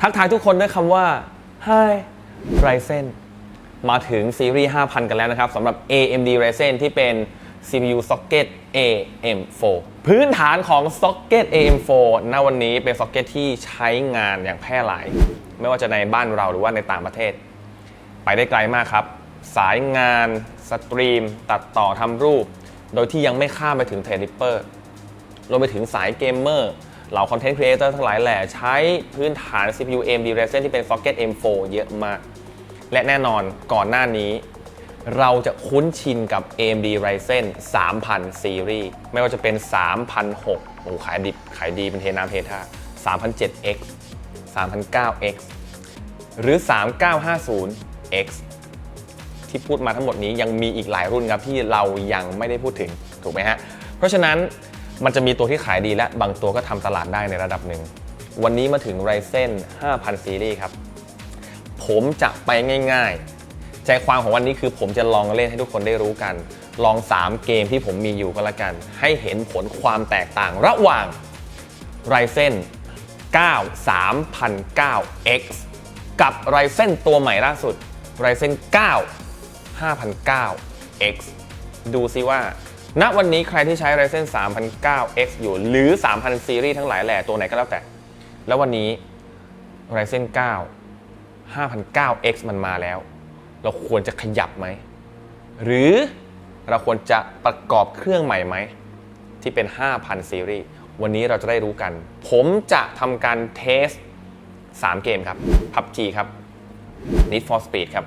ทักทายทุกคนด้วยคำว่า Hi Ryzen มาถึงซีรีส์ 5,000 กันแล้วนะครับสำหรับ AMD Ryzen ที่เป็น CPU Socket AM4 พื้นฐานของ Socket AM4 ณวันนี้เป็น Socket ที่ใช้งานอย่างแพร่หลาย ไม่ว่าจะในบ้านเราหรือว่าในต่างประเทศ ไปได้ไกลมากครับ สายงานสตรีม ตัดต่อทำรูป โดยที่ยังไม่ข้ามไปถึงเทรดิปเปอร์รวมไปถึงสายเกมเมอร์เหล่าคอนเทนต์ครีเอเตอร์ทั้งหลายแหล่ใช้พื้นฐาน CPU AMD Ryzen ที่เป็น Socket M4 เยอะมาก และแน่นอนก่อนหน้านี้ เราจะคุ้นชินกับ AMD Ryzen 3000ซีรีส์ไม่ว่าจะเป็น 3006โอ้ขายดิบขายดีเป็นเทน้ำเทท่า 3007X 3009X หรือ 3950X ที่พูดมาทั้งหมดนี้ยังมีอีกหลายรุ่นครับที่เรายังไม่ได้พูดถึงถูกไหมฮะ เพราะฉะนั้นมันจะมีตัวที่ขายดีและบางตัวก็ทำตลาดได้ในระดับหนึ่ง วันนี้มาถึง Ryzen 5000ซีรีส์ครับ ผมจะไปง่าย ๆ ใจความของวันนี้คือผมจะลองเล่นให้ทุกคนได้รู้กัน ลอง 3 เกมที่ผมมีอยู่ก็แล้วกัน ให้เห็นผลความแตกต่างระหว่าง Ryzen 9 3009X กับ Ryzen ตัวใหม่ล่าสุด Ryzen 9 5009X ดูซิว่า ณวันนี้ใครที่ใช้ Ryzen 3009X อยู่หรือ 3000 ซีรีส์ทั้งหลายแหล่ตัวไหนก็แล้วแต่ แล้ววันนี้ Ryzen 9 5009X มันมาแล้ว เราควรจะขยับไหม หรือเราควรจะประกอบเครื่องใหม่ไหม ที่เป็น 5,000 ซีรีส์ วันนี้เราจะได้รู้กัน ผมจะทำการเทส 3 เกมครับ PUBG ครับ Need for Speed ครับ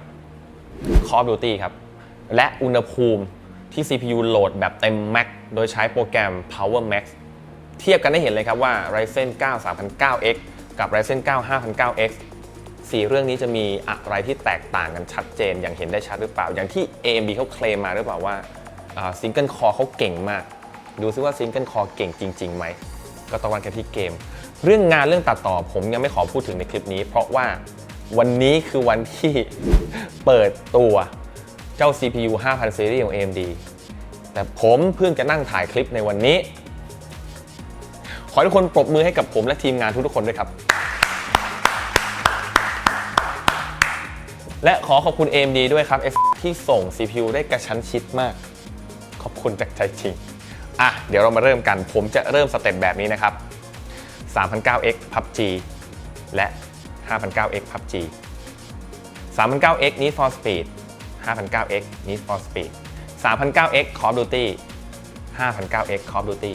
Call of Duty ครับ และอุณหภูมิที่ CPU โหลดแบบเต็ม Max โดยใช้โปรแกรม Power Max เทียบกันได้เห็นเลยครับว่า Ryzen 9 3009X กับ Ryzen 9 5009X สี่เรื่องนี้จะมีอะไรที่แตกต่างกันชัดเจนอย่างเห็นได้ชัดหรือเปล่า อย่างที่ AMD เขาเคลมมาหรือเปล่าว่าซิงเกิลคอเขาเก่งมาก ดูซิว่าซิงเกิลคอเก่งจริงๆไหมก็ต้องวัดกันที่เกม เรื่องงานเรื่องตัดต่อผมยังไม่ขอพูดถึงในคลิปนี้ เพราะว่าวันนี้คือวันที่เปิดตัวเจ้า CPU 5000ซีรีส์ของ AMD แต่ผมเพิ่งจะนั่งถ่ายคลิปในวันนี้ ขอทุกคนปรบมือให้กับผมและทีมงานทุกๆคนด้วยครับ และขอขอบคุณ AMD ด้วยครับ ที่ส่ง CPU ได้กระชั้นชิดมาก ขอบคุณจากใจจริง อะเดี๋ยวเรามาเริ่มกัน ผมจะเริ่มสเต็ปแบบนี้นะครับ 3009X PUBG และ 5009X PUBG 3009X Need for Speed 5009X Need for Speed 3009X Call of Duty 5009X Call of Duty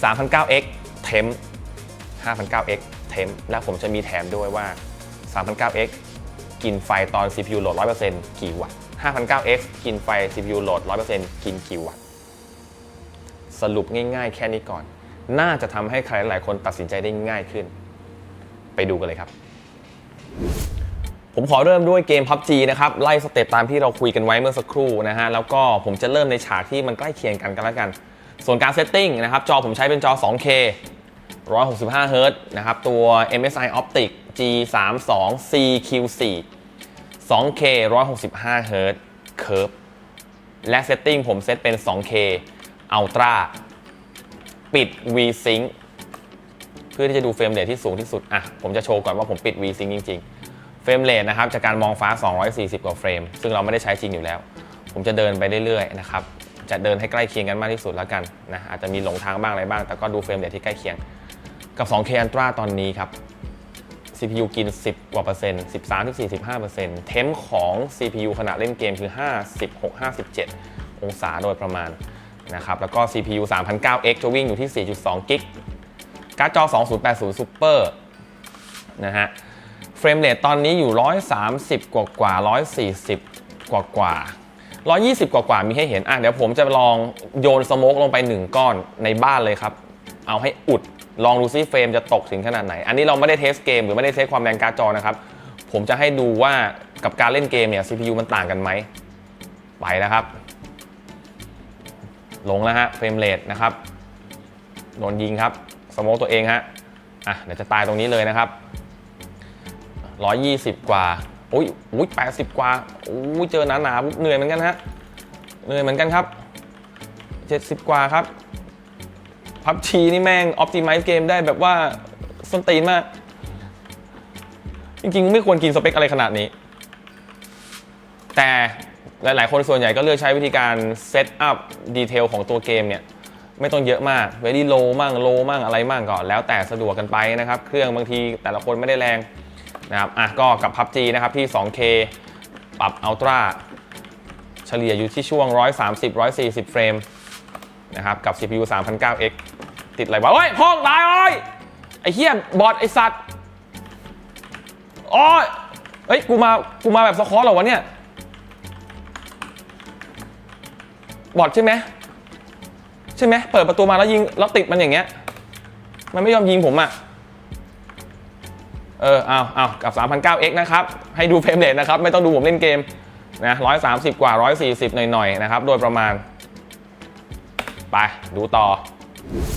3009X Temp 5009X Temp และผมจะมีแถมด้วยว่า 3009X กินไฟตอน CPU โหลด 100%กี่วัตต์ 5009X กินไฟ CPU โหลด 100%กินกี่วัตต์ สรุปง่ายๆ แค่นี้ก่อน น่าจะทำให้ใครหลายคนตัดสินใจได้ง่ายขึ้น ไปดูกันเลยครับ ผมขอเริ่มด้วยเกม PUBG นะครับ ไล่สเต็ปตามที่เราคุยกันไว้เมื่อสักครู่นะฮะ แล้วก็ผมจะเริ่มในฉากที่มันใกล้เคียงกันกันแล้วกัน ส่วนการเซตติ้งนะครับ จอผมใช้เป็นจอ 2K 165 Hz นะครับ ตัว MSI Optic G32 CQ4 2K 165 Hz Curve และเซตติ้งผมเซตเป็น 2K Ultra ปิด V-Sync เพื่อที่จะดูเฟรมเรทที่สูงที่สุด อะ ผมจะโชว์ก่อนว่าผมปิด V-Sync จริง ๆ เฟรมเรทนะครับ จากการมองฟ้า 240 กว่าเฟรม ซึ่งเราไม่ได้ใช้จริงอยู่แล้ว ผมจะเดินไปเรื่อยๆ นะครับ จะเดินให้ใกล้เคียงกันมากที่สุดแล้วกันนะ อาจจะมีหลงทางบ้างอะไรบ้าง แต่ก็ดูเฟรมเรทที่ใกล้เคียง กับ 2K Ultra ตอนนี้ครับ CPU กิน 10 กว่าเปอร์เซ็นต์ 13-45เปอร์เซ็นต์เทมของ CPU ขณะเล่นเกมคือ 56-57 องศาโดยประมาณ นะครับแล้วก็ CPU 3009X จะวิ่งอยู่ที่ 4.2กิกการ์ดจอ 2080 Super นะฮะเฟรมเรทตอนนี้อยู่ 130 กว่ากว่า 140 กว่ากว่า 120 กว่ากว่ามีให้เห็น อะเดี๋ยวผมจะลองโยนสโมกลงไป 1 ก้อนในบ้านเลยครับ เอาให้อุดลองดูซิเฟรมจะตกถึงขนาดไหน อันนี้เราไม่ได้เทสเกมหรือไม่ได้เทสความแรงการ์ดจอนะครับ ผมจะให้ดูว่ากับการเล่นเกมเนี่ย CPU มันต่างกันไหม ไปแล้วครับ ลงแล้วฮะเฟรมเรทนะครับโดนยิงครับสโมกตัวเองฮะอะเดี๋ยวจะตายตรงนี้เลยนะครับ 120 กว่าโอ้ยโอ้ยแปดสิบกว่าโอ้ยเจอหนาหนาๆปุ๊บเหนื่อยเหมือนกันฮะเหนื่อยเหมือนกันครับเจ็ดสิบกว่าครับพับชีนี่แม่งออ t ติ i z e เกมได้แบบว่าส้นตีนมาก จริงๆ ไม่ควรกินสเปคอะไรขนาดนี้ แต่ หลายๆ คนส่วนใหญ่ก็เลือกใช้วิธีการเซตอัพดีเทลของตัวเกมเนี่ยไม่ต้องเยอะมาก very low มั่ง low มั่งอะไรมั่งก่อน แล้วแต่สะดวกกันไปนะครับ เครื่องบางทีแต่ละคนไม่ได้แรงนะครับอะก็กับ PUBG นะครับที่ 2K ปรับ Ultra เฉลี่ยอยู่ที่ช่วง 130-140 เฟรมนะครับกับ CPU 3009X ติดอะไรวะเฮ้ยพ้องตายเอ้ยไอ้เหี้ยบอดไอ้สัตว์โอ้ยเฮ้ยกูมากูมาแบบสคอร์เหรอวะเนี่ย บอดใช่ไหมใช่ไหมเปิดประตูมาแล้วยิงแล้วติดมันอย่างเงี้ย มันไม่ยอมยิงผมอะเออเอาเอากับ 3,009x นะครับ ให้ดูเฟรมเรทนะครับ ไม่ต้องดูผมเล่นเกมนะ130 กว่า 140 หน่อยๆ นะครับ โดยประมาณ ไปดูต่อ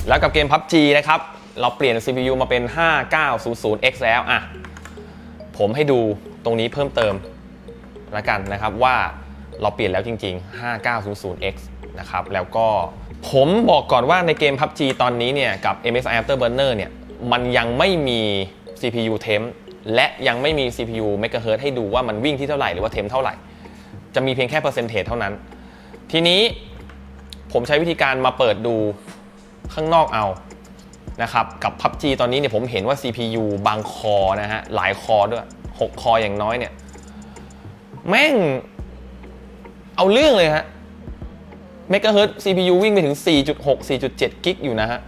แล้วกับเกม PUBG นะครับ เราเปลี่ยน CPU มาเป็น 5900X แล้วอะผมให้ดูตรงนี้เพิ่มเติมล้วกันนะครับว่า เราเปลี่ยนแล้วจริง ๆ 5900X นะครับ แล้วก็ผมบอกก่อนว่าในเกม PUBG ตอนนี้เนี่ยกับ MSI Afterburner เนี่ยมันยังไม่มี CPU temp และยังไม่มี CPU megahertz ให้ดูว่ามันวิ่งที่เท่าไหร่หรือว่า temp เท่าไหร่ จะมีเพียงแค่เปอร์เซนเทจเท่านั้น ทีนี้ผมใช้วิธีการมาเปิดดูข้างนอกเอานะครับกับ PUBG ตอนนี้เนี่ยผมเห็นว่า CPU บางคอนะฮะหลายคอด้วย 6 คออย่างน้อยเนี่ย แม่ง เอาเรื่องเลยฮะเมกะเฮิร์ต CPU วิ่งไปถึง 4.6 4.7 กิกอยู่นะฮะ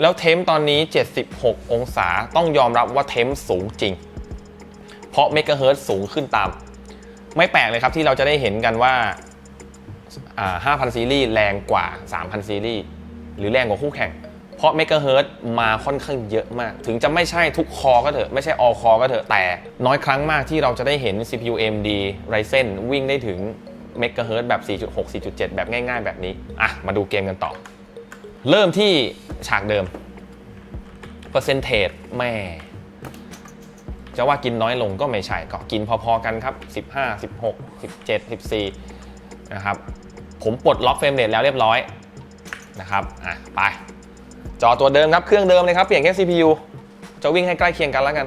แล้วเทมตอนนี้ 76 องศาต้องยอมรับว่าเทมสูงจริง เพราะเมกะเฮิร์ตสูงขึ้นตาม ไม่แปลกเลยครับที่เราจะได้เห็นกันว่าอ่า5,000 ซีรีส์แรงกว่า 3,000 ซีรีส์หรือแรงกว่าคู่แข่ง เพราะเมกะเฮิร์ตมาค่อนข้างเยอะมาก ถึงจะไม่ใช่ทุกคอก็เถอะ ไม่ใช่ all คอก็เถอะ แต่น้อยครั้งมากที่เราจะได้เห็น CPU AMD Ryzen วิ่งได้ถึง เมกะเฮิร์ตแบบ 4.6 4.7 แบบง่าย ๆ แบบนี้ อะ มาดูเกมกันต่อ เริ่มที่ฉากเดิมเปอร์เซนเทจแม่จะว่ากินน้อยลงก็ไม่ใช่ก็กินพอๆกันครับ 15 16 17 14 นะครับ ผมปลดล็อกเฟรมเรทแล้วเรียบร้อยนะครับอะไป จอตัวเดิมครับ เครื่องเดิมเลยครับ เปลี่ยนแค่ CPU จะวิ่งให้ใกล้เคียงกันแล้วกัน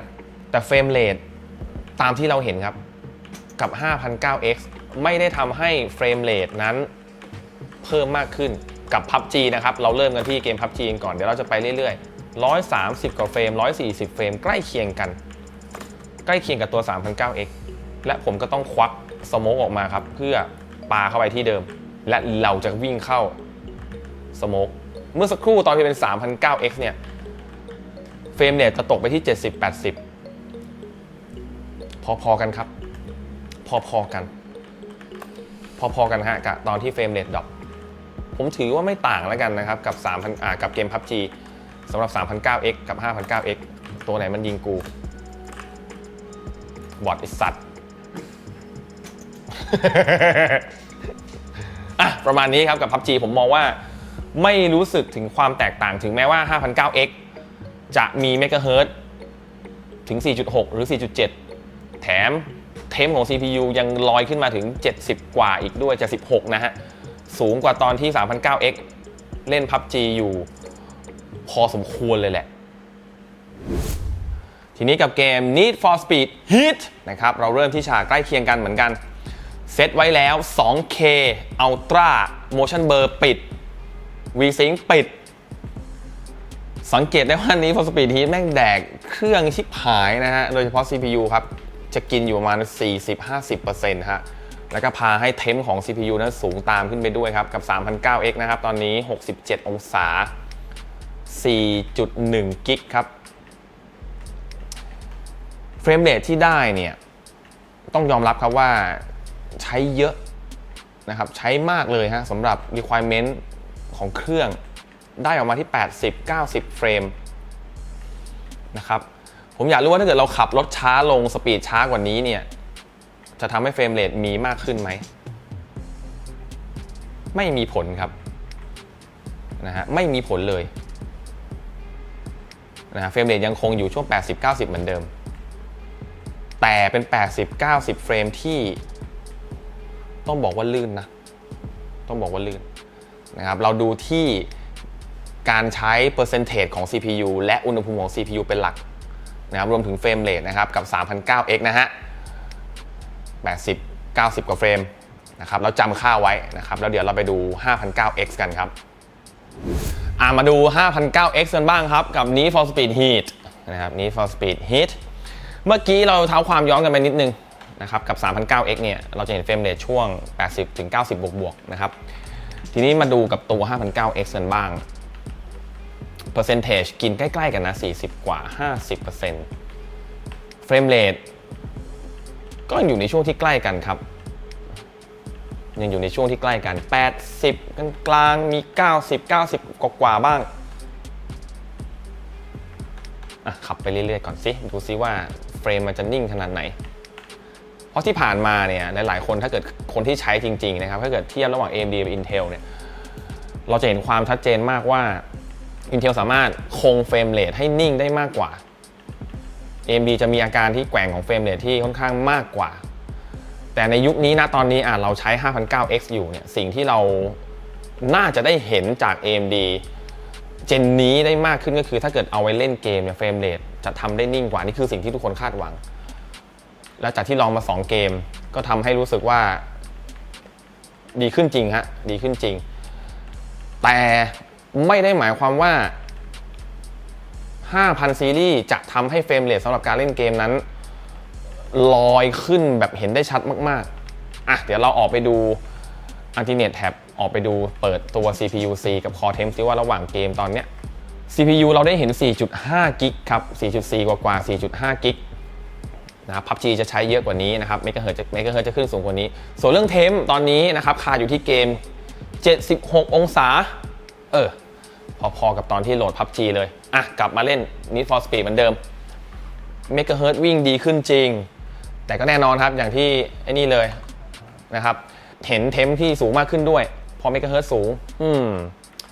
แต่เฟรมเรทตามที่เราเห็นครับ กับ 5009X ไม่ได้ทำให้เฟรมเรทนั้นเพิ่มมากขึ้นกับ PUBG นะครับ เราเริ่มกันที่เกม PUBG ก่อน เดี๋ยวเราจะไปเรื่อยๆ 130 กว่าเฟรม 140 เฟรม ใกล้เคียงกัน ใกล้เคียงกับตัว 3009X และผมก็ต้องควักสโมกออกมาครับ เพื่อปาเข้าไปที่เดิม และเราจะวิ่งเข้าสโมกเมื่อสักครู่ตอนที่เป็น 3009X เนี่ย เฟรมเรทจะตกไปที่ 70-80 พอๆกันครับ พอๆกัน พอๆกันฮะกับตอนที่เฟรมเรทดรอปผมถือว่าไม่ต่างแล้วกันนะครับกับ3,000อ่ากับเกม PUBG สำหรับ 3,900X กับ 5,900X ตัวไหนมันยิงกู บอดไอสัตว์อะประมาณนี้ครับกับ PUBG ผมมองว่าไม่รู้สึกถึงความแตกต่างถึงแม้ว่า 5,900X จะมีเมกะเฮิร์ตถึง 4.6 หรือ 4.7 แถม เทมของ CPU ยังลอยขึ้นมาถึง 70 กว่าอีกด้วย76นะฮะ สูงกว่าตอนที่ 3009X เล่น PUBG อยู่พอสมควรเลยแหละ ทีนี้กับเกม Need for Speed Heat นะครับ เราเริ่มที่ฉากใกล้เคียงกันเหมือนกัน เซตไว้แล้ว 2K Ultra Motion Blur ปิด V-Sync ปิด สังเกตได้ว่านี้ for Speed Heat แม่งแดกเครื่องชิบหายนะฮะ โดยเฉพาะ CPU ครับ จะกินอยู่ประมาณ 40-50%ฮะแล้วก็พาให้เทมของ CPU นั้นสูงตามขึ้นไปด้วยครับ กับ 3009X นะครับ ตอนนี้ 67 องศา 4.1 กิกครับ เฟรมเรทที่ได้เนี่ย ต้องยอมรับครับว่าใช้เยอะนะครับ ใช้มากเลยฮะสำหรับ requirement ของเครื่องได้ออกมาที่ 80-90 เฟรมนะครับ ผมอยากรู้ว่าถ้าเกิดเราขับรถช้าลงสปีดช้ากว่านี้เนี่ย จะทำให้เฟรมเรทมีมากขึ้นไหม ไม่มีผลครับนะฮะไม่มีผลเลยนะฮะเฟรมเรทยังคงอยู่ช่วง 80-90 เหมือนเดิม แต่เป็น 80-90 เฟรมที่ต้องบอกว่าลื่นนะ ต้องบอกว่าลื่นนะครับเราดูที่การใช้เปอร์เซนเทจของ CPU และอุณหภูมิของ CPU เป็นหลัก นะครับรวมถึงเฟรมเรทนะครับกับ 3009X นะฮะ 80 90 กว่าเฟรมนะครับแล้วจำค่าไว้นะครับแล้วเดี๋ยวเราไปดู 5009X กันครับอ่ามาดู 5009X กันบ้างครับ กับ Need for Speed Heat นะครับ Need for Speed Heat เมื่อกี้เราเท้าความย้อนกันไปนิดนึงนะครับกับ 3009X เนี่ยเราจะเห็นเฟรมเรทช่วง 80ถึง90บวกบวกๆนะครับทีนี้มาดูกับตัว 5009X กันบ้าง เปอร์เซนเทจกินใกล้ๆกันนะ 40 กว่า 50%เฟรมเรทก็ยังอยู่ในช่วงที่ใกล้กันครับ ยังอยู่ในช่วงที่ใกล้กัน 80กันกลางมี 90 90 กว่ากว่าบ้างขับไปเรื่อยๆก่อนสิ ดูซิว่าเฟรมมันจะนิ่งขนาดไหน เพราะที่ผ่านมาเนี่ยหลายๆคนถ้าเกิดคนที่ใช้จริง ๆ นะครับ ถ้าเกิดเทียบระหว่าง AMD กับ Intel เนี่ยเราจะเห็นความชัดเจนมากว่า Intel สามารถคงเฟรมเรทให้นิ่งได้มากกว่า AMD จะมีอาการที่แกว่งของเฟรมเรทที่ค่อนข้างมากกว่า แต่ในยุคนี้นะตอนนี้อะเราใช้ 5009X อยู่เนี่ยสิ่งที่เราน่าจะได้เห็นจาก AMD เจนนี้ได้มากขึ้นก็คือถ้าเกิดเอาไว้เล่นเกมเนี่ยเฟรมเรทจะทำได้นิ่งกว่า นี่คือสิ่งที่ทุกคนคาดหวัง แล้วจากที่ลองมา 2 เกม ก็ทำให้รู้สึกว่า ดีขึ้นจริงฮะดีขึ้นจริง แต่ ไม่ได้หมายความว่า 5,000 ซีรีส์จะทำให้เฟรมเรทสำหรับการเล่นเกมนั้น ลอยขึ้นแบบเห็นได้ชัดมาก ๆ อะ เดี๋ยวเราออกไปดู Alternate Tab ออกไปดูเปิดตัว CPU C กับ Core Temp ซิว่าระหว่างเกมตอนเนี้ย CPU เราได้เห็น 4.5 กิกครับ 4.4 กว่ากว่า 4.5 กิกนะครับ PUBG จะใช้เยอะกว่านี้นะครับเมกะเฮิจะเมกะเฮิจะขึ้นสูงกว่านี้ ส่วนเรื่องเทมตอนนี้นะครับ คาอยู่ที่เกม 76 องศา เออ พอๆกับตอนที่โหลด PUBG เลย อะ กลับมาเล่น Need for Speed เหมือนเดิมเมกะเฮิร์วิ่งดีขึ้นจริง แต่ก็แน่นอนครับอย่างที่ไอ้นี่เลยนะครับ เห็นเทมที่สูงมากขึ้นด้วย พอเมกะเฮิร์สูง อืม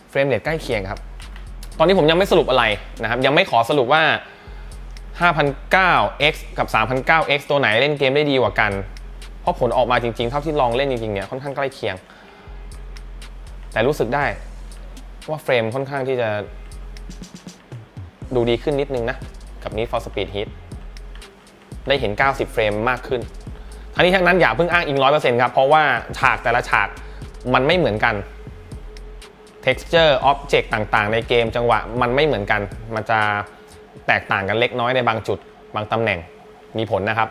เฟรมเรทใกล้เคียงครับ ตอนนี้ผมยังไม่สรุปอะไรนะครับ ยังไม่ขอสรุปว่า 5,009x กับ 3,009x ตัวไหนเล่นเกมได้ดีกว่ากัน เพราะผลออกมาจริงๆ เท่าที่ลองเล่นจริงๆเนี่ยค่อนข้างใกล้เคียง แต่รู้สึกได้ ว่าเฟรมค่อนข้างที่จะดูดีขึ้นนิดนึงนะ กับนี้ for speed heat ได้เห็น 90 เฟรมมากขึ้น ทั้งนี้ทั้งนั้นอย่าเพิ่งอ้างอิง 100%ครับ เพราะว่าฉากแต่ละฉากมันไม่เหมือนกัน texture object ต่างๆ ในเกมจังหวะมันไม่เหมือนกัน มันจะแตกต่างกันเล็กน้อยในบางจุด บางตำแหน่งมีผลนะครับ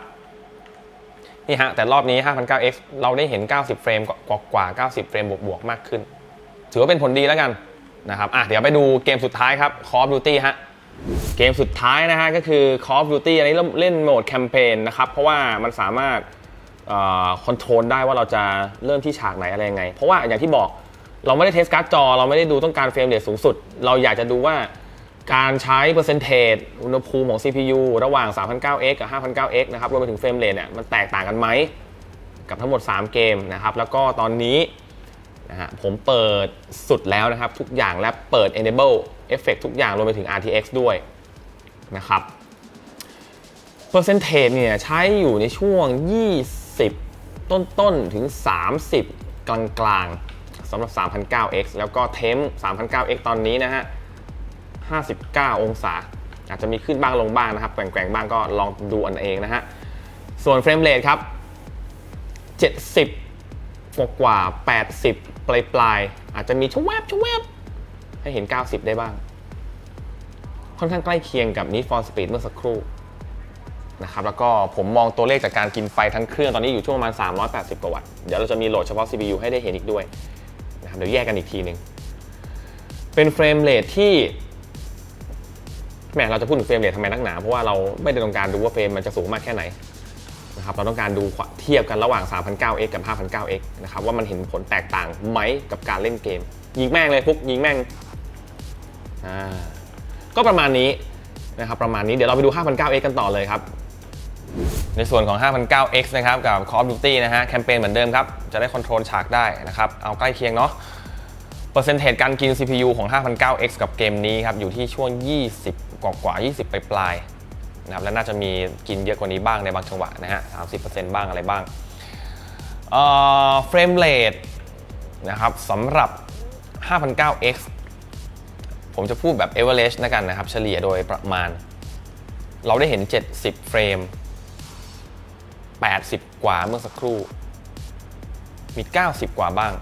นี่ฮะ แต่รอบนี้ 5009X เราได้เห็น 90 เฟรมกว่ากว่า90 เฟรมบวกๆ มากขึ้น ถือว่าเป็นผลดีแล้วกัน นะครับอะเดี๋ยวไปดูเกมสุดท้ายครับ Call of Duty ฮะเกมสุดท้ายนะฮะก็คือ Call of Duty อันนี้เล่นโหมดแคมเปญนะครับ เพราะว่ามันสามารถคอนโทรลได้ว่าเราจะเริ่มที่ฉากไหนอะไรยังไง เพราะว่าอย่างที่บอกเราไม่ได้เทสการ์ดจอ เราไม่ได้ดูต้องการเฟรมเรทสูงสุด เราอยากจะดูว่าการใช้เปอร์เซนเทจอุณหภูมิของ CPU ระหว่าง 3009X กับ 5009X นะครับรวมไปถึงเฟรมเรทเนี่ยมันแตกต่างกันไหม กับทั้งหมด 3 เกมนะครับ แล้วก็ตอนนี้ นะฮะผมเปิดสุดแล้วนะครับ ทุกอย่างและเปิด enable effect ทุกอย่างรวมไปถึง RTX ด้วยนะครับเปอร์เซนเทจเนี่ยใช้อยู่ในช่วง 20 ต้นๆถึง 30 กลางๆสำหรับ 3009X แล้วก็เทม 3009X ตอนนี้นะฮะ 59 องศา อาจจะมีขึ้นบ้างลงบ้างนะครับ แกว่งๆบ้างก็ลองดูอันเองนะฮะ ส่วนเฟรมเรทครับ 70 กว่ากว่า 80 ปลายปลายๆอาจจะมีชวบชวบให้เห็น 90 ได้บ้าง ค่อนข้างใกล้เคียงกับ Need for Speed เมื่อสักครู่นะครับแล้วก็ผมมองตัวเลขจากการกินไฟทั้งเครื่องตอนนี้อยู่ช่วงประมาณ 380 กว่าวัตต์เดี๋ยวเราจะมีโหลดเฉพาะ CPU ให้ได้เห็นอีกด้วยนะครับเดี๋ยวแยกกันอีกทีหนึ่งเป็นเฟรมเรทที่แหมเราจะพูดถึงเฟรมเรททำไมนักหนา เพราะว่าเราไม่ได้ต้องการดูว่าเฟรมมันจะสูงมากแค่ไหน นะครับเราต้องการดูเทียบกันระหว่าง 3,900X กับ 5,900X นะครับว่ามันเห็นผลแตกต่างไหมกับการเล่นเกม ยิงแม่งเลยพุกยิงแม่งอ่าก็ประมาณนี้นะครับประมาณนี้เดี๋ยวเราไปดู 5,900X กันต่อเลยครับ ในส่วนของ 5,900X นะครับกับ Call of Duty นะฮะแคมเปญเหมือนเดิมครับจะได้คอนโทรลฉากได้นะครับเอาใกล้เคียงเนาะเปอร์เซ็นต์เทจการกิน CPU ของ 5,900X กับเกมนี้ครับอยู่ที่ช่วง 20 กว่ากว่า 20 ไปปลาย นะครับและน่าจะมีกินเยอะกว่านี้บ้างในบางจังหวะนะฮะ30%บ้างอะไรบ้างเฟรมเรทนะครับสำหรับ 5009X ผมจะพูดแบบ average นะกันนะครับ เฉลี่ยโดยประมาณ เราได้เห็น 70 เฟรม 80 กว่าเมื่อสักครู่ มี 90 กว่าบ้าง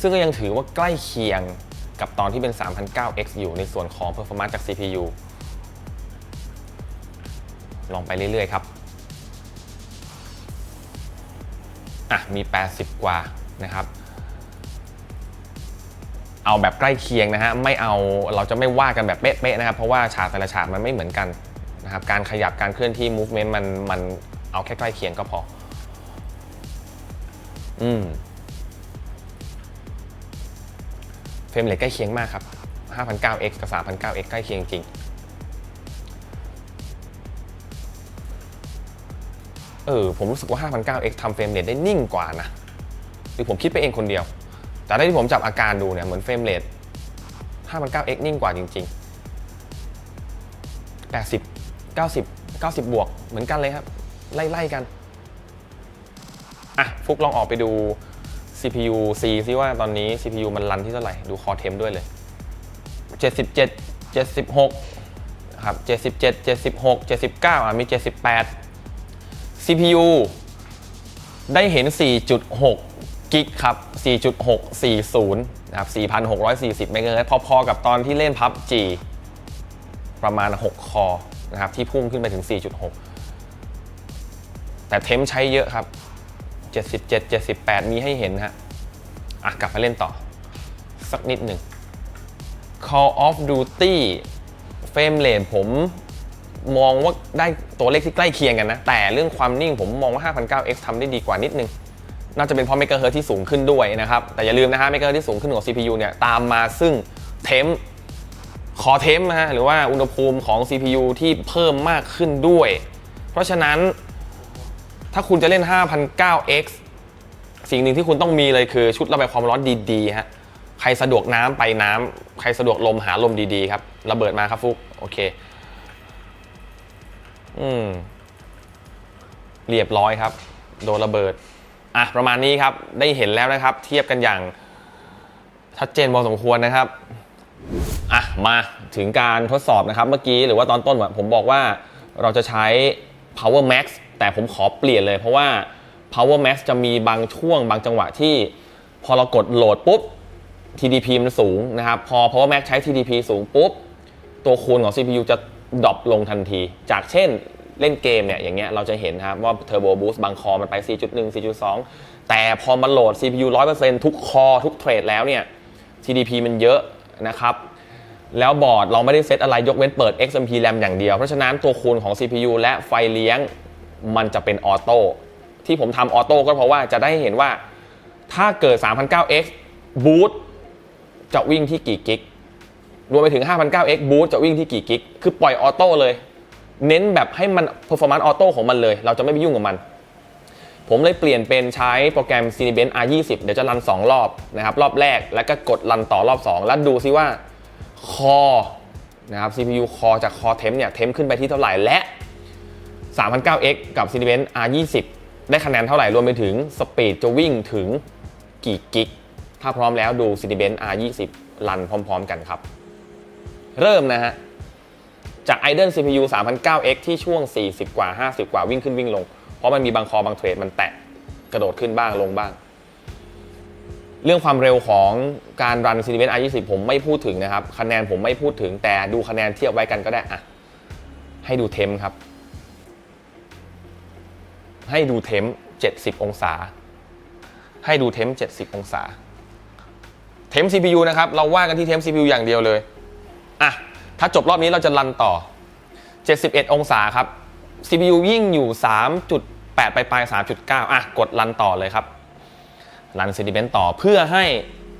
ซึ่งก็ยังถือว่าใกล้เคียงกับตอนที่เป็น 3009X อยู่ในส่วนของ performance จาก CPU ลองไปเรื่อยๆครับอะมี 80 กว่านะครับ เอาแบบใกล้เคียงนะฮะไม่เอาเราจะไม่ว่ากันแบบเป๊ะๆนะครับ เพราะว่าฉากแต่ละฉากมันไม่เหมือนกันนะครับการขยับการเคลื่อนที่ movement มันมันเอาแค่ใกล้เคียงก็พอ อืมเฟรมเรทใกล้เคียงมากครับ 5,900x กับ 3,900x ใกล้เคียงจริง เออผมรู้สึกว่า 5,900x ทำเฟรมเรทได้นิ่งกว่านะหรือผมคิดไปเองคนเดียว แต่ได้ที่ผมจับอาการดูเนี่ยเหมือนเฟรมเรท 5,900x นิ่งกว่าจริง ๆ 80 90 90 บวกเหมือนกันเลยครับ ไล่ๆกัน อะ ฟุกลองออกไปดู CPU C ซิว่าตอนนี้ CPU มันรันที่เท่าไหร่ ดูคอเทมด้วยเลย 77 76 ครับ 77 76 79อะมี 78 CPU ได้เห็น 4.6 กิกครับ 4.640 นะครับ 4,640 เมกะเฮิรตซ์พอๆ กับตอนที่เล่น PUBG ประมาณ 6 คอนะครับ ที่พุ่งขึ้นไปถึง 4.6 แต่เทมใช้เยอะครับ 77 78 มีให้เห็นฮะอะกลับมาเล่นต่อ สักนิดหนึ่ง Call of Duty เฟรมเรทผม มองว่าได้ตัวเลขที่ใกล้เคียงกันนะ แต่เรื่องความนิ่งผมมองว่า 5,900X ทำได้ดีกว่านิดนึง น่าจะเป็นเพราะเมกะเฮิร์ตที่สูงขึ้นด้วยนะครับ แต่อย่าลืมนะฮะเมกะเฮิร์ตที่สูงขึ้นของ CPU เนี่ยตามมาซึ่งเทมคอเทมนะฮะหรือว่าอุณหภูมิของ CPU ที่เพิ่มมากขึ้นด้วย เพราะฉะนั้น ถ้าคุณจะเล่น 5,009x สิ่งหนึ่งที่คุณต้องมีเลยคือชุดระบายความร้อนดีๆฮะใครสะดวกน้ำไปน้ำใครสะดวกลมหาลมดีๆครับ ระเบิดมาครับฟุก โอเค อืมเรียบร้อยครับ โดนระเบิด อะ ประมาณนี้ครับ ได้เห็นแล้วนะครับ เทียบกันอย่าง ชัดเจนพอสมควรนะครับ อะ มาถึงการทดสอบนะครับ เมื่อกี้หรือว่าตอนต้นผมบอกว่าเราจะใช้ Power Max แต่ผมขอเปลี่ยนเลยเพราะว่า Power Max จะมีบางช่วงบางจังหวะที่ พอเรากดโหลดปุ๊บ TDP มันสูงนะครับ พอ Power Max ใช้ TDP สูงปุ๊บ ตัวคูณของ CPU จะ ดรอปลงทันที จากเช่นเล่นเกมเนี่ยอย่างเงี้ยเราจะเห็นครับว่า Turbo Boost บางคอมันไป 4.1 4.2 แต่พอมันโหลด CPU 100%ทุกคอทุกเทรดแล้วเนี่ย TDP มันเยอะนะครับ แล้วบอร์ดเราไม่ได้เซตอะไรยกเว้นเปิด XMP RAM อย่างเดียว เพราะฉะนั้นตัวคูณของ CPU และไฟเลี้ยงมันจะเป็นออโต้ที่ผมทำออโต้ก็เพราะว่าจะได้เห็นว่าถ้าเกิด 3009X บูตจะวิ่งที่กี่กิก รวมไปถึง 5009X บูตจะวิ่งที่กี่กิก คือปล่อยออโต้เลย เน้นแบบให้มัน performance ออโต้ของมันเลย เราจะไม่ไปยุ่งกับมัน ผมเลยเปลี่ยนเป็นใช้โปรแกรม Cinebench R20 เดี๋ยวจะรัน 2 รอบนะครับ รอบแรกแล้วก็กดรันต่อรอบ 2 แล้วดูซิว่าคอนะครับ CPU คอจากคอเทมเนี่ยเทมขึ้นไปที่เท่าไหร่และ 3009X กับ Cinebench R20 ได้คะแนนเท่าไหร่รวมไปถึงสปีดจะวิ่งถึงกี่กิก ถ้าพร้อมแล้วดู Cinebench R20 รันพร้อม ๆ กันครับ เริ่มนะฮะ จาก Idle CPU 3009X ที่ช่วง 40 กว่า 50 กว่าวิ่งขึ้นวิ่งลง เพราะมันมีบางคอบางเทรดมันแตะกระโดดขึ้นบ้างลงบ้าง เรื่องความเร็วของการรัน Cinebench R20 ผมไม่พูดถึงนะครับ คะแนนผมไม่พูดถึงแต่ดูคะแนนเทียบไว้กันก็ได้อะให้ดูเทมครับ ให้ดูเทม70 องศา ให้ดูเทม70 องศา เทม CPU นะครับ เราว่ากันที่เทม CPU อย่างเดียวเลย อะ ถ้าจบรอบนี้เราจะรันต่อ 71 องศาครับ CPU ยิ่งอยู่ 3.8ไปปลาย3.9 อะ กดรันต่อเลยครับ รัน Sediment ต่อเพื่อให้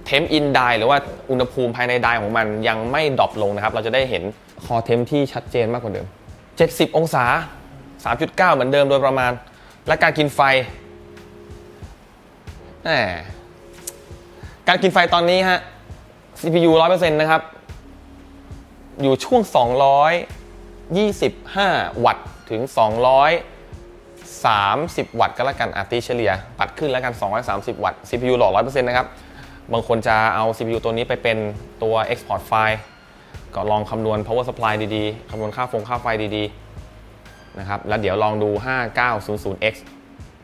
เทมอินไดหรือว่าอุณหภูมิภายในไดของมันยังไม่ดรอปลงนะครับ เราจะได้เห็นคอเทมที่ชัดเจนมากกว่าเดิม 70 องศา 3.9 เหมือนเดิมโดยประมาณ และการกินไฟการกินไฟตอนนี้ฮะ CPU 100%นะครับ อยู่ช่วง 225 วัตต์ถึง 230 วัตต์ก็แล้วกันอาตีเฉลี่ยปัดขึ้นแล้วกัน 230 วัตต์ CPU หล่อ 100%นะครับ บางคนจะเอา CPU ตัวนี้ไปเป็นตัว export ไฟล์ก็ลองคำนวณ power supply ดีๆ คำนวณค่าฟงค่าไฟดีๆ นะครับ แล้วเดี๋ยวลองดู 5900X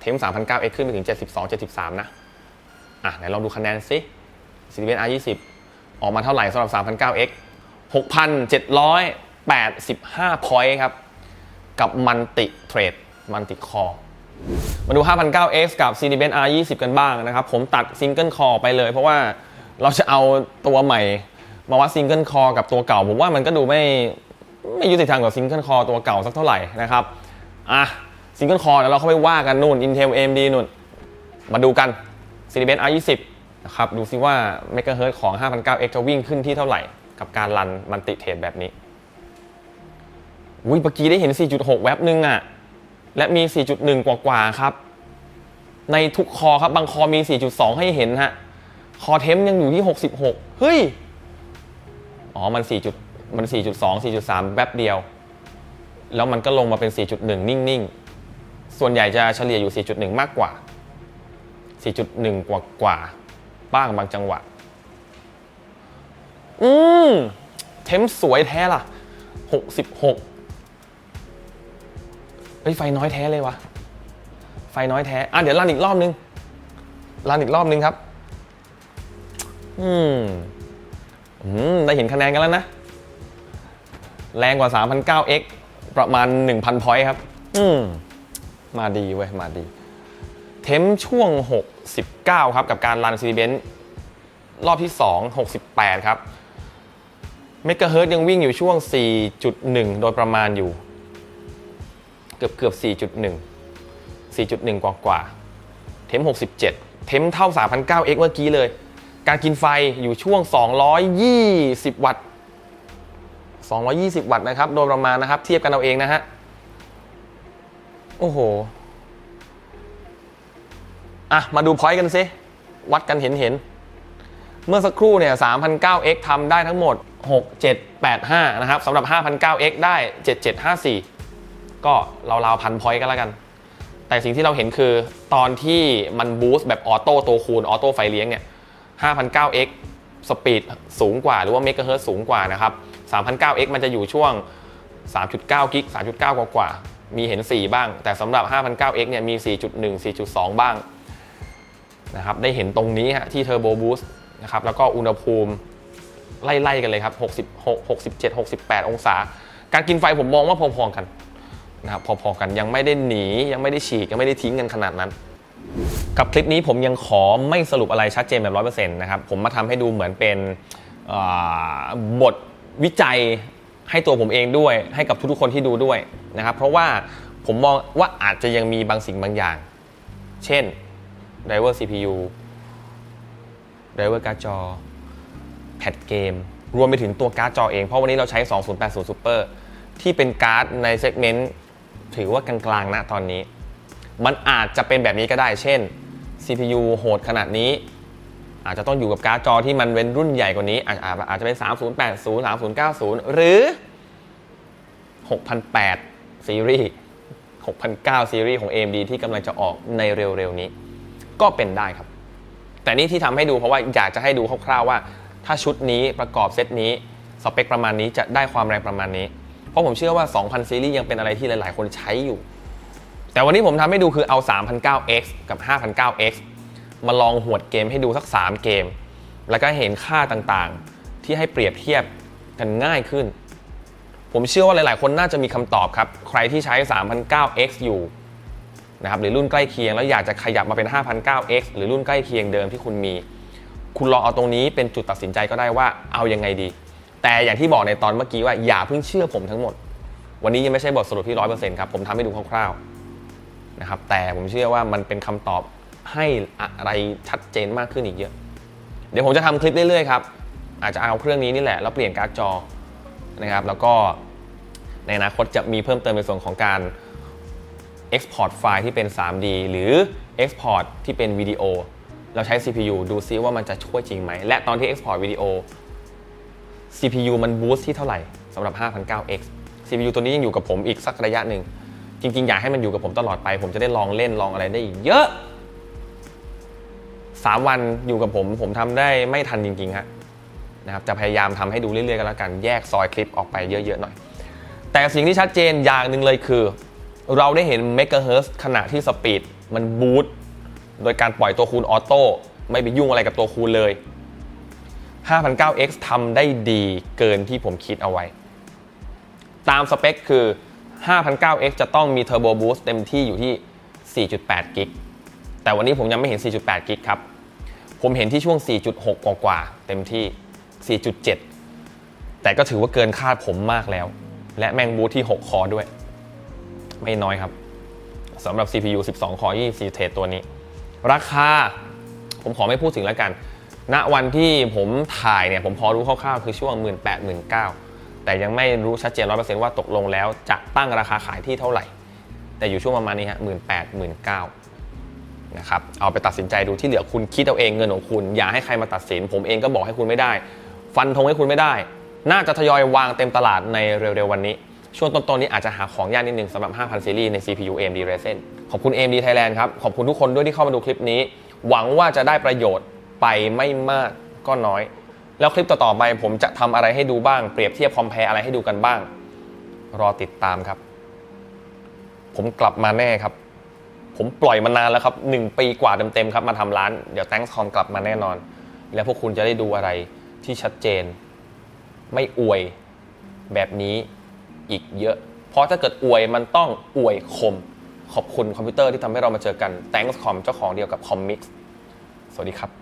เทม 3009X ขึ้นไปถึง 72 73 นะ อะ ไหนลองดูคะแนนสิ c d b n R20 ออกมาเท่าไหร่สำหรับ 3009X 6,785 point ครับ กับมันติเทรดมันติคอมาดู 5,900X กับ c d b n R20 กันบ้างนะครับ ผมตัดซิงเกิลคอไปเลย เพราะว่าเราจะเอาตัวใหม่ มาวัดซิงเกิลคอกับตัวเก่า ผมว่ามันก็ดูไม่ไม่ยุติธรรมกับซิงเกิลคอตัวเก่าสักเท่าไหร่นะครับอะซิงเกิลคอเดี๋ยวเราเข้าไปว่ากันนู่น Intel AMD นู่น มาดูกัน c d b n R20 นะครับดูซิว่าเมกะเฮิร์ของ 5,900X จะวิ่งขึ้นที่เท่าไหร่ กับการรันมันติเทรดแบบนี้อุ้ยเมื่อกี้ได้เห็น 4.6 แว็บนึงอะและมี 4.1 กว่ากว่าๆครับ ในทุกคอครับ บางคอมี 4.2 ให้เห็นฮะ คอเทมยังอยู่ที่ 66 เฮ้ย อ๋อ มัน 4. จุดมัน 4.2 4.3แป๊บเดียว แล้วมันก็ลงมาเป็น 4.1 นิ่ง ๆ ส่วนใหญ่จะเฉลี่ยอยู่ 4.1 มากกว่า 4.1 กว่ากว่าๆบ้างบางจังหวะ อืมเทมสวยแท้ล่ะ 66เฮ้ยไฟน้อยแท้เลยวะไฟน้อยแท้ อะเดี๋ยวรันอีกรอบนึงรันอีกรอบนึงครับ อืมอืมได้เห็นคะแนนกันแล้วนะ แรงกว่า 3,009x ประมาณ 1,000 พอยต์ครับ อืมมาดีเว้ย มาดี เทมช่วง 69 ครับ กับการรันซีเบนรอบที่ 2 68 ครับ เมกะเฮิร์ตยังวิ่งอยู่ช่วง 4.1 โดยประมาณอยู่ เกือบเกือบ 4.1 4.1 กว่ากว่าๆเทม67 เทมเท่า 3,009x เมื่อกี้เลย การกินไฟอยู่ช่วง 220 วัตต์ 220 วัตต์นะครับ โดยประมาณนะครับ เทียบกันเอาเองนะฮะ โอ้โห อะ มาดูพอยต์กันซิ วัดกันเห็นเห็น เมื่อสักครู่เนี่ย 3,009x ทำได้ทั้งหมด 6785 นะครับสำหรับ 5,009x ได้ 7754 ก็ราวๆพันพอยต์กันแล้วกัน แต่สิ่งที่เราเห็นคือตอนที่มันบูสต์แบบออโต้ตัวคูณออโต้ไฟเลี้ยงเนี่ย 5,009x สปีดสูงกว่าหรือว่าเมกะเฮิร์สูงกว่านะครับ 3,009x มันจะอยู่ช่วง 3.9 กิก 3.9 กว่ากว่า มีเห็น 4 บ้าง แต่สำหรับ 5,009x เนี่ยมี 4.1 4.2 บ้างนะครับ ได้เห็นตรงนี้ฮะที่เทอร์โบบูสต์นะครับ แล้วก็อุณหภูมิ ไล่ๆกันเลยครับ66 67 68 องศา การกินไฟผมมองว่าพอๆกันนะครับพอๆกันยังไม่ได้หนียังไม่ได้ฉีกยังไม่ได้ทิ้งกันขนาดนั้น กับคลิปนี้ผมยังขอไม่สรุปอะไรชัดเจนแบบร้อยเปอร์เซ็นต์นะครับผมมาทำให้ดูเหมือนเป็นบทวิจัยให้ตัวผมเองด้วย ให้กับทุกๆคนที่ดูด้วยนะครับ เพราะว่าผมมองว่าอาจจะยังมีบางสิ่งบางอย่าง เช่น driver CPU driver การ์ดจอ แพดเกม รวมไปถึงตัวการ์ดจอเอง เพราะวันนี้เราใช้ 2080 Super ที่เป็นการ์ดในเซกเมนต์ถือว่ากลางๆนะตอนนี้ มันอาจจะเป็นแบบนี้ก็ได้ เช่น CPU โหดขนาดนี้ อาจจะต้องอยู่กับการ์ดจอที่มันเป็นรุ่นใหญ่กว่านี้ อาจจอาจจะเป็น 3080 3090 หรือ 6008 ซีรีส์6009 ซีรีส์ของ AMD ที่กำลังจะออกในเร็วๆนี้ ก็เป็นได้ครับ แต่นี่ที่ทำให้ดูเพราะว่าอยากจะให้ดูคร่าวๆว่า ถ้าชุดนี้ประกอบเซตนี้สเปคประมาณนี้จะได้ความแรงประมาณนี้ เพราะผมเชื่อว่า 2,000 ซีรีส์ยังเป็นอะไรที่หลาย ๆ คนใช้อยู่ แต่วันนี้ผมทำให้ดูคือเอา 3,009x กับ 5,009x มาลองหวดเกมให้ดูสัก 3 เกม แล้วก็เห็นค่าต่างๆ ที่ให้เปรียบเทียบกันง่ายขึ้น ผมเชื่อว่าหลาย ๆ คนน่าจะมีคำตอบครับ ใครที่ใช้ 3,009x อยู่นะครับหรือรุ่นใกล้เคียงแล้วอยากจะขยับมาเป็น 5,009x หรือรุ่นใกล้เคียงเดิมที่คุณมี คุณลองเอาตรงนี้เป็นจุดตัดสินใจก็ได้ว่าเอายังไงดี แต่อย่างที่บอกในตอนเมื่อกี้ว่าอย่าเพิ่งเชื่อผมทั้งหมด วันนี้ยังไม่ใช่บทสรุปที่ร้อยเปอร์เซ็นต์ครับผมทำให้ดูคร่าวๆนะครับแต่ผมเชื่อว่ามันเป็นคำตอบให้อะไรชัดเจนมากขึ้นอีกเยอะ เดี๋ยวผมจะทำคลิปเรื่อยๆครับอาจจะเอาเครื่องนี้นี่แหละแล้วเปลี่ยนการ์ดจอนะครับแล้วก็ในอนาคตจะมีเพิ่มเติมในส่วนของการ Export ไฟล์ที่เป็น 3D หรือ Export ที่เป็นวิดีโอ เราใช้ CPU ดูซิว่ามันจะช่วยจริงไหม และตอนที่ Export วิดีโอ CPU มันบูสต์ที่เท่าไหร่สำหรับ 5,009x CPU ตัวนี้ยังอยู่กับผมอีกสักระยะหนึ่ง จริง ๆ อยากให้มันอยู่กับผมตลอดไป ผมจะได้ลองเล่นลองอะไรได้อีกเยอะ 3 วันอยู่กับผม ผมทำได้ไม่ทันจริง ๆ ฮะนะครับจะพยายามทำให้ดูเรื่อยๆกันแล้วกันแยกซอยคลิปออกไปเยอะ ๆ หน่อย แต่สิ่งที่ชัดเจนอย่างหนึ่งเลยคือ เราได้เห็นเมกะเฮิร์ขณะที่สปีดมันบูสต์ โดยการปล่อยตัวคูณออโต้ไม่ไปยุ่งอะไรกับตัวคูณเลย 5009X ทำได้ดีเกินที่ผมคิดเอาไว้ ตามสเปคคือ 5009X จะต้องมี Turbo Boost เต็มที่อยู่ที่ 4.8 กิก แต่วันนี้ผมยังไม่เห็น 4.8 กิกครับ ผมเห็นที่ช่วง 4.6 กว่าๆเต็มที่ 4.7 แต่ก็ถือว่าเกินคาดผมมากแล้ว และแมงบูทที่ 6 คอด้วย ไม่น้อยครับสำหรับ CPU 12 คอ 24 เทรดตัวนี้ ราคา ผมขอไม่พูดถึงแล้วกัน ณวันที่ผมถ่ายเนี่ยผมพอรู้คร่าวๆคือช่วง 1 8 1 9 0 0แต่ยังไม่รู้ชัดเจน100%ว่าตกลงแล้วจะตั้งราคาขายที่เท่าไหร่ แต่อยู่ช่วงประมาณนี้ฮะ1 8 1 9 0 0นะครับเอาไปตัดสินใจดูที่เหลือคุณคิดเอาเองเงินของคุณ อย่าให้ใครมาตัดสิน ผมเองก็บอกให้คุณไม่ได้ ฟันธงให้คุณไม่ได้ น่าจะทยอยวางเต็มตลาดในเร็วๆวันนี้ ช่วงต้นๆนี้อาจจะหาของยากนิดนึงสำหรับ 5,000 ซีรีส์ใน CPU AMD Ryzen ขอบคุณ AMD Thailand ครับ ขอบคุณทุกคนด้วยที่เข้ามาดูคลิปนี้ หวังว่าจะได้ประโยชน์ไปไม่มากก็น้อย แล้วคลิปต่อๆไปผมจะทำอะไรให้ดูบ้าง เปรียบเทียบคอมเพลอะไรให้ดูกันบ้าง รอติดตามครับ ผมกลับมาแน่ครับ ผมปล่อยมานานแล้วครับ 1 ปีกว่าเต็มๆครับมาทำร้าน เดี๋ยว ThanksCon กลับมาแน่นอน แล้วพวกคุณจะได้ดูอะไรที่ชัดเจน ไม่อวยแบบนี้ อีกเยอะ เพราะถ้าเกิดอวยมันต้องอวยคม ขอบคุณคอมพิวเตอร์ที่ทำให้เรามาเจอกัน ThanksCom เจ้าของเดียวกับ Commix สวัสดีครับ